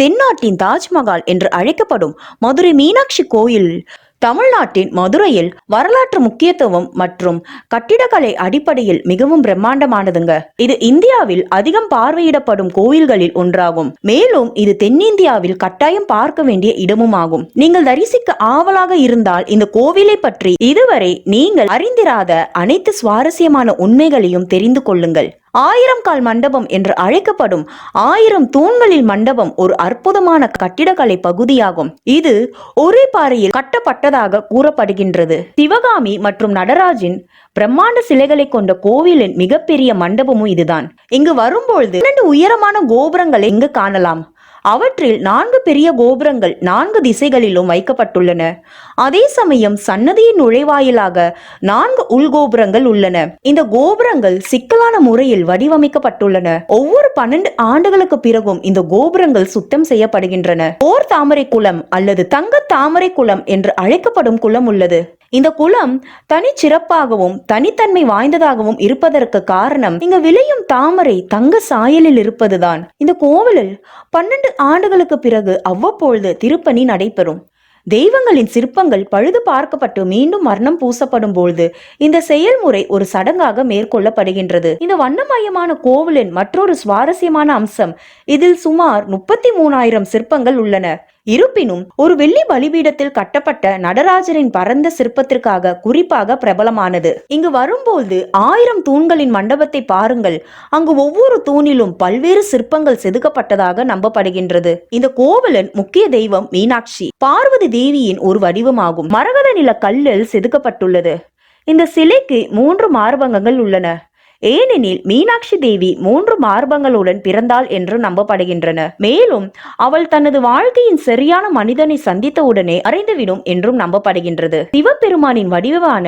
தென்னாட்டின் தாஜ்மஹால் என்று அழைக்கப்படும் மதுரை மீனாட்சி கோயில். தமிழ்நாட்டின் மதுரையில் வரலாற்று முக்கியத்துவம் மற்றும் கட்டிடக்கலை அடிப்படையில் மிகவும் பிரம்மாண்டமானதுங்க. இது இந்தியாவில் அதிகம் பார்வையிடப்படும் கோயில்களில் ஒன்றாகும். மேலும் இது தென்னிந்தியாவில் கட்டாயம் பார்க்க வேண்டிய இடமும் ஆகும் நீங்கள் தரிசிக்க ஆவலாக இருந்தால் இந்த கோவிலை பற்றி இதுவரை நீங்கள் அறிந்திராத அனைத்து சுவாரஸ்யமான உண்மைகளையும் தெரிந்து கொள்ளுங்கள். ஆயிரம் கால் மண்டபம் என்று அழைக்கப்படும் ஆயிரம் தூண்களில் மண்டபம் ஒரு அற்புதமான கட்டிடக்கலை பகுதியாகும். இது ஒரே பாறையில் கட்டப்பட்டதாக கூறப்படுகின்றது. சிவகாமி மற்றும் நடராஜின் பிரம்மாண்ட சிலைகளை கொண்ட கோவிலின் மிகப்பெரிய மண்டபமும் இதுதான். இங்கு வரும்பொழுது இரண்டு உயரமான கோபுரங்களை இங்கு காணலாம். அவற்றில் நான்கு பெரிய கோபுரங்கள் நான்கு திசைகளிலும் வைக்கப்பட்டுள்ளன. அதே சமயம் சன்னதியின் நுழைவாயிலாக நான்கு உள்கோபுரங்கள் உள்ளன. இந்த கோபுரங்கள் சிக்கலான முறையில் வடிவமைக்கப்பட்டுள்ளன. ஒவ்வொரு பன்னெண்டு ஆண்டுகளுக்கு பிறகும் இந்த கோபுரங்கள் சுத்தம் செய்யப்படுகின்றன. போர் தாமரை குளம் அல்லது தங்க தாமரை குளம் என்று அழைக்கப்படும் குளம் உள்ளது. இந்த குளம் தனிச்சிறப்பாகவும் தனித்தன்மை வாய்ந்ததாகவும் இருப்பதற்கு காரணம் இங்கு விளையும் தாமரை தங்க சாயலில் இருப்பதுதான். இந்த கோவிலில் பன்னெண்டு ஆண்டுகளுக்கு பிறகு அவ்வப்பொழுது திருப்பணி நடைபெறும். தெய்வங்களின் சிற்பங்கள் பழுது பார்க்கப்பட்டு மீண்டும் வர்ணம் பூசப்படும் பொழுது இந்த செயல்முறை ஒரு சடங்காக மேற்கொள்ளப்படுகின்றது. இந்த வண்ணமயமான கோவிலின் மற்றொரு சுவாரஸ்யமான அம்சம் இதில் சுமார் முப்பத்தி மூணாயிரம் சிற்பங்கள் உள்ளன. இருப்பினும் ஒரு வெள்ளி பலிபீடத்தில் கட்டப்பட்ட நடராஜரின் பரந்த சிற்பத்திற்காக குறிப்பாக பிரபலமானது. இங்கு வரும்போது ஆயிரம் தூண்களின் மண்டபத்தை பாருங்கள். அங்கு ஒவ்வொரு தூணிலும் பல்வேறு சிற்பங்கள் செதுக்கப்பட்டதாக நம்பப்படுகின்றது. இந்த கோவலன் முக்கிய தெய்வம் மீனாட்சி. பார்வதி தேவியின் ஒரு வடிவமாகும். மரகத நில கல்லில் செதுக்கப்பட்டுள்ளது. இந்த சிலைக்கு மூன்று மார்பகங்கள் உள்ளன. ஏனெனில் மீனாட்சி தேவி மூன்று மார்பங்களுடன் பிறந்தாள் என்று நம்பப்படுகின்றன. மேலும் அவள் தனது வாழ்க்கையின் சரியான மனிதனை சந்தித்தவுடனே அறிந்துவிடும் என்றும் நம்பப்படுகின்றது. சிவபெருமானின் வடிவான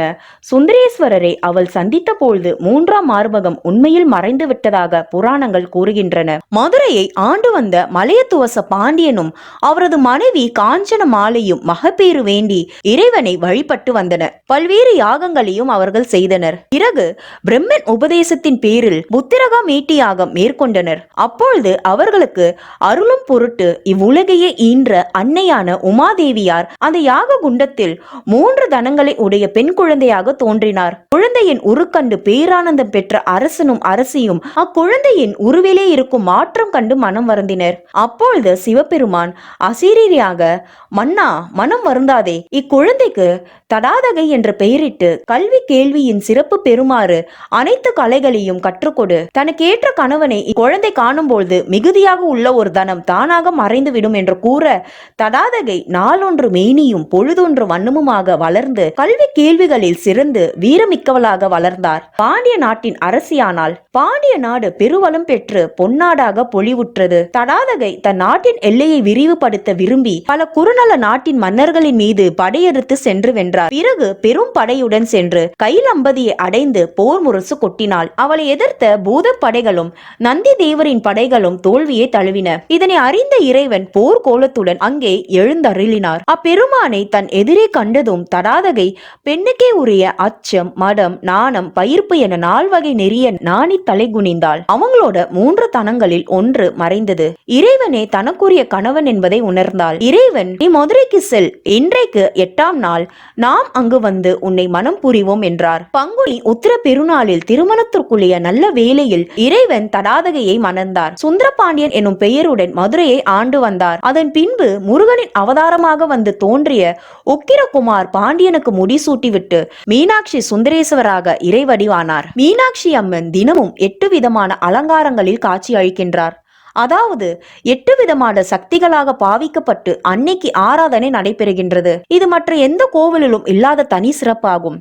சுந்தரேஸ்வரரை அவள் சந்தித்த பொழுது மூன்றாம் மார்பகம் உண்மையில் மறைந்து விட்டதாக புராணங்கள் கூறுகின்றன. மதுரையை ஆண்டு வந்த மலையத்துவச பாண்டியனும் அவரது மனைவி காஞ்சன மாலையும் மகப்பேறு வேண்டி இறைவனை வழிபட்டு வந்தனர். பல்வேறு யாகங்களையும் அவர்கள் செய்தனர். பிறகு பிரம்மன் உபதேச உபதேசத்தின் பேரில் புத்திரகா மீட்டி மேற்கொண்டனர். அப்பொழுது அவர்களுக்கு அருளும் பொருட்டு இவ்வுலகையே ஈன்ற அன்னையான உமாதேவியார் அந்த யாக குண்டத்தில் மூன்று தனங்களை உடைய பெண் குழந்தையாக தோன்றினார். குழந்தையின் உருக்கண்டு பேரானந்தம் பெற்ற அரசனும் அரசியும் அக்குழந்தையின் உருவிலே இருக்கும் மாற்றம் கண்டு மனம் வருந்தினர். அப்பொழுது சிவபெருமான் அசீரியாக மன்னா மனம் வருந்தாதே. இக்குழந்தைக்கு தடாதகை என்று பெயரிட்டு கல்வி கேள்வியின் சிறப்பு பெறுமாறு அனைத்து கல கலைகளையும் கற்றுக்கொடு. தனக்கு ஏற்ற கணவனை இக்குழந்தை காணும்பொழுது மிகுதியாக உள்ள ஒரு தனம் தானாக மறைந்துவிடும் என்று கூற தடாதகை நாளொன்று மேனியும் பொழுதொன்று வண்ணமுமாக வளர்ந்து கல்வி கேள்விகளில் சிறந்து வீரமிக்கவளாக வளர்ந்தார். பாண்டிய நாட்டின் அரசியானால் பாண்டிய நாடு பெருவளம் பெற்று பொன்னாடாக பொலிவுற்றது தடாதகை தன் நாட்டின் எல்லையை விரிவுபடுத்த விரும்பி பல குறுநல நாட்டின் மன்னர்களின் மீது படையெடுத்து சென்று வென்றார். பிறகு பெரும் படையுடன் சென்று கைலம்பதியை அடைந்து போர் முரசு கொட்டினார். ஆனால் அவளை எதிர்த்த பூத படைகளும் நந்தி தேவரின் படைகளும் தோல்வியை தழுவின. இதனை அறிந்த இறைவன் போர் கோலத்துடன் அங்கே எழுந்தருளினார். அப்பெருமானை தன் எதிரே கண்டதும் தடாதகை பெண்ணுக்கே உரிய அச்சம் மடம் நாணம் பயிர்ப்பு என நால்வகை நெறிய நாணி தலை குனிந்தாள். அவங்களோட மூன்று தனங்களில் ஒன்று மறைந்தது. இறைவனே தனக்குரிய கணவன் என்பதை உணர்ந்தாள். இறைவன் நீ மதுரைக்கு செல். இன்றைக்கு எட்டாம் நாள். நாம் அங்கு வந்து உன்னை மனம் புரிவோம் என்றார். பங்குனி உத்திர பெருநாளில் திருமணத்திற்குரிய நல்ல வேலையில் இறைவன் தடாதகையை மணந்தார். சுந்தரபாண்டியன் எனும் பெயருடன் மதுரையை ஆண்டு வந்தார். அதன் பின்பு முருகனின் அவதாரமாக வந்து தோன்றிய உக்கிரகுமார் பாண்டியனுக்கு முடிசூட்டிவிட்டு மீனாட்சி சுந்தரேஸ்வராக இறைவடிவானார். மீனாட்சி அம்மன் தினமும் எட்டு விதமான அலங்காரங்களில் காட்சி அளிக்கின்றார். அதாவது எட்டு விதமான சக்திகளாக பாவிக்கப்பட்டு அன்னைக்கு ஆராதனை நடைபெறுகின்றது. இது மற்ற எந்த கோவிலிலும் இல்லாத தனி சிறப்பாகும்.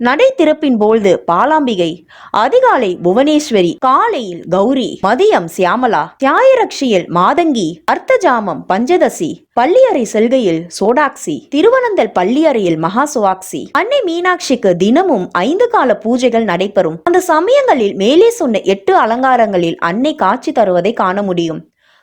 நடை திறப்பின் பொழுது பாலாம்பிகை. அதிகாலை புவனேஸ்வரி காலையில் கௌரி மதியம் சியாமலா தியாயரக்ஷியில் மாதங்கி அர்த்தஜாமம் பஞ்சதசி பள்ளியறை செல்கையில் சோடாக்சி திருவனந்தல் பள்ளியறையில் மகா சுவாக்சி அன்னை மீனாட்சிக்கு தினமும் ஐந்து கால பூஜைகள் நடைபெறும். அந்த சமயங்களில் மேலே சொன்ன எட்டு அலங்காரங்களில் அன்னை காட்சி தருவதை காண முடியும்.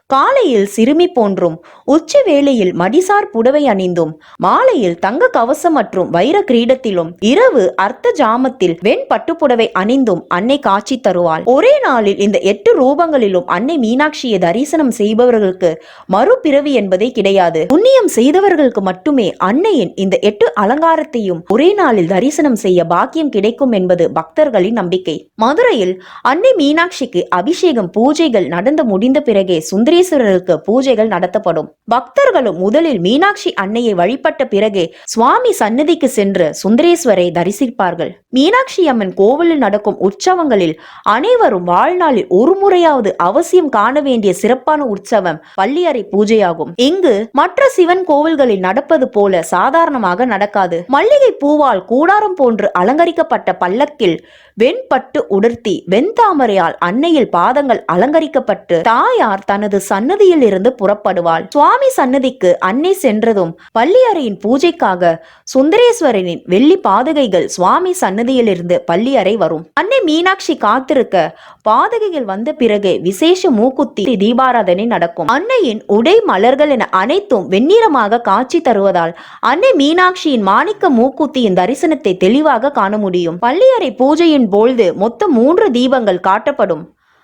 காலையில் சிறுமி போன்றும் உச்ச வேளையில் மடிசார் புடவை அணிந்தும் மாலையில் தங்க கவசம் மற்றும் வைர கிரீடத்திலும் இரவு அர்த்த ஜாமத்தில் வெண் பட்டுப்புடவை அணிந்தும் அன்னை காட்சி தருவாள். ஒரே நாளில் இந்த எட்டு ரூபங்களிலும் அன்னை மீனாட்சியை தரிசனம் செய்பவர்களுக்கு மறுபிறவி என்பதே கிடையாது. புண்ணியம் செய்தவர்களுக்கு மட்டுமே அன்னையின் இந்த எட்டு அலங்காரத்தையும் ஒரே நாளில் தரிசனம் செய்ய பாக்கியம் கிடைக்கும் என்பது பக்தர்களின் நம்பிக்கை. மதுரையில் அன்னை மீனாட்சிக்கு அபிஷேகம் பூஜைகள் நடந்து முடிந்த பிறகே சுந்தரி சுந்தரேஸ்வரருக்கு பூஜைகள் நடத்தப்படும். பக்தர்களும் முதலில் மீனாட்சி அன்னையை வழிபட்ட பிறகே சுவாமி சன்னதிக்கு சென்று சுந்தரேஸ்வரை தரிசிப்பார்கள். மீனாட்சி அம்மன் கோவிலில் நடக்கும் உற்சவங்களில் அனைவரும் வாழ்நாளில் ஒரு முறையாவது அவசியம் காண வேண்டிய சிறப்பான உற்சவம் பள்ளியறை பூஜையாகும். இங்கு மற்ற சிவன் கோவில்களில் நடப்பது போல சாதாரணமாக நடக்காது. மல்லிகை பூவால் கூடாரம் போன்று அலங்கரிக்கப்பட்ட பல்லக்கில் வெண்பட்டு உடர்த்தி வெண்தாமரையால் அன்னையில் பாதங்கள் அலங்கரிக்கப்பட்டு தாயார் தனது சன்னதியில் இருந்து புறப்படுவாள். சுவாமி சன்னதிக்கு அன்னை சென்றதும் பள்ளியறையின் பூஜைக்காக சுந்தரேஸ்வரனின் வெள்ளி பாதகைகள் சுவாமி சன்னதியில் இருந்து பள்ளியறை வரும். அன்னை மீனாட்சி காத்திருக்க பாதகைகள் வந்த பிறகு விசேஷ மூக்குத்தி தீபாராதனை நடக்கும். அன்னையின் உடை மலர்கள் என அனைத்தும் வெண்ணிறமாக காட்சி தருவதால் அன்னை மீனாட்சியின் மாணிக்க மூக்குத்தியின் தரிசனத்தை தெளிவாக காண முடியும். பள்ளியறை பூஜையின் பொழுது மொத்தம் மூன்று தீபங்கள் காட்டப்படும்.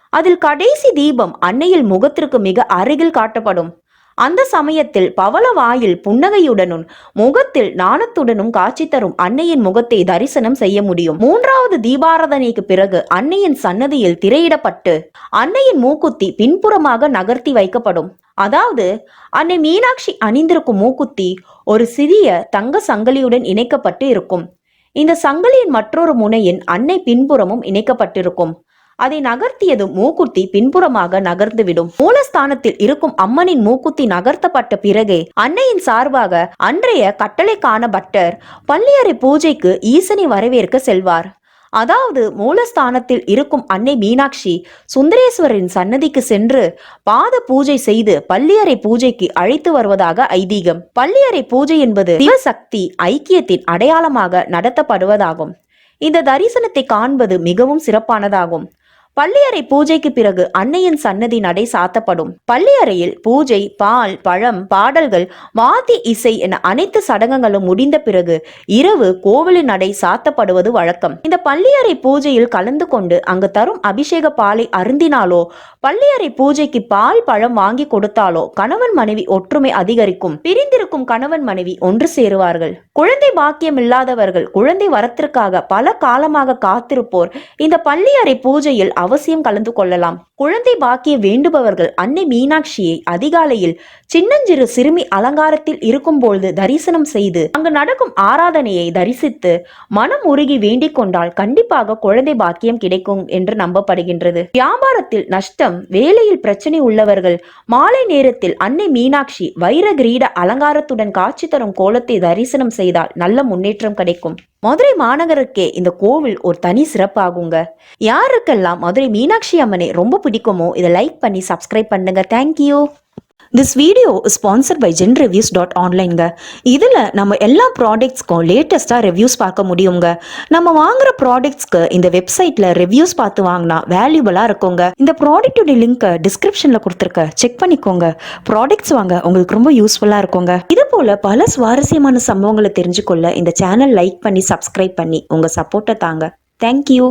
அதில் கடைசி தீபம் அன்னையில் முகத்திற்கு மிக அருகில் காட்டப்படும். அந்த சமயத்தில் பவள வாயில் புன்னகையுடனும் முகத்தில் நாணத்துடனும் காட்சி தரும் அன்னையின் முகத்தை தரிசனம் செய்ய முடியும். மூன்றாவது தீபாராதனைக்கு பிறகு அன்னையின் சன்னதியில் திரையிடப்பட்டு அன்னையின் மூக்குத்தி பின்புறமாக நகர்த்தி வைக்கப்படும். அதாவது அன்னை மீனாட்சி அணிந்திருக்கும் மூக்குத்தி ஒரு சிறிய தங்க சங்கிலியுடன் இணைக்கப்பட்டு இருக்கும். இந்த சங்கிலியின் மற்றொரு முனையின் அன்னை பின்புறமும் இணைக்கப்பட்டிருக்கும். அதை நகர்த்தியதும் மூக்குத்தி பின்புறமாக நகர்ந்துவிடும். மூலஸ்தானத்தில் இருக்கும் அம்மனின் மூக்குத்தி நகர்த்தப்பட்ட பிறகே அன்னையின் சார்பாக அன்றைய கட்டளைக்கான பட்டர் பள்ளியறை பூஜைக்கு ஈசனை வரவேற்க செல்வார். அதாவது மூலஸ்தானத்தில் இருக்கும் அன்னை மீனாட்சி சுந்தரேஸ்வரின் சன்னதிக்கு சென்று பாத பூஜை செய்து பள்ளியறை பூஜைக்கு அழைத்து வருவதாக ஐதீகம். பள்ளியறை பூஜை என்பது சிவசக்தி ஐக்கியத்தின் அடையாளமாக நடத்தப்படுவதாகும். இந்த தரிசனத்தை காண்பது மிகவும் சிறப்பானதாகும். பள்ளியறை பூஜைக்கு பிறகு அன்னையின் சன்னதி நடை சாத்தப்படும். பள்ளியறையில் பூஜை பால் பழம் பாடல்கள் வாத்தி இசை என அனைத்து சடங்குகளும் முடிந்த பிறகு இரவு கோவிலின் நடை சாத்தப்படுவது வழக்கம். இந்த பள்ளியறை பூஜையில் கலந்து கொண்டு அங்கு தரும் அபிஷேக பாலை அருந்தினாலோ பள்ளியறை பூஜைக்கு பால் பழம் வாங்கி கொடுத்தாலோ கணவன் மனைவி ஒற்றுமை அதிகரிக்கும். பிரிந்திருக்கும் கணவன் மனைவி ஒன்று சேருவார்கள். குழந்தை பாக்கியம் இல்லாதவர்கள் குழந்தை வரத்திற்காக பல காலமாக காத்திருப்போர். இந்த பள்ளியறை பூஜையில் அவசியம் கலந்து கொள்ளலாம். குழந்தை பாக்கிய வேண்டுபவர்கள் அன்னை மீனாட்சியை அதிகாலையில் சின்னஞ்சிறு சிறுமி அலங்காரத்தில் இருக்கும்பொழுது தரிசனம் செய்து அங்கு நடக்கும் ஆராதனையை தரிசித்து மனம் உருகி வேண்டிக் கொண்டால் கண்டிப்பாக குழந்தை பாக்கியம் கிடைக்கும் என்று நம்பப்படுகின்றது. வியாபாரத்தில் நஷ்டம் வேலையில் பிரச்சனை உள்ளவர்கள் மாலை நேரத்தில் அன்னை மீனாட்சி வைர கிரீட அலங்காரத்துடன் காட்சி தரும் கோலத்தை தரிசனம் செய்தால் நல்ல முன்னேற்றம் கிடைக்கும். மதுரை மாநகருக்கே இந்த கோவில் ஒரு தனி சிறப்பாகுங்க. யாருக்கெல்லாம் மதுரை மீனாட்சி அம்மனை ரொம்ப பிடிக்குமோ இதை லைக் பண்ணி சப்ஸ்கிரைப் பண்ணுங்க. Thank you this video sponsor by Zen reviews dot ஆன்லைன்ங்க இதில் நம்ம எல்லா ப்ராடக்ட்ஸ்க்கும் லேட்டஸ்ட்டாக ரிவ்யூஸ் பார்க்க முடியுங்க நம்ம வாங்குற ப்ராடக்ட்ஸ்க்கு இந்த வெப்சைட்டில் ரிவ்யூஸ் பார்த்து வாங்கினா வேல்யூபலாக இருக்குங்க. இந்த ப்ராடக்ட்டுடைய லிங்க்கை டிஸ்கிரிப்ஷனில் கொடுத்துருக்க. செக் பண்ணிக்கோங்க. ப்ராடக்ட்ஸ் வாங்க உங்களுக்கு ரொம்ப யூஸ்ஃபுல்லாக இருக்குங்க. இது போல் பல சுவாரஸ்யமான சம்பவங்களை தெரிஞ்சுக்கொள்ள இந்த சேனல் லைக் பண்ணி சப்ஸ்கிரைப் பண்ணி உங்கள் சப்போர்ட்டை தாங்க. தேங்க்யூ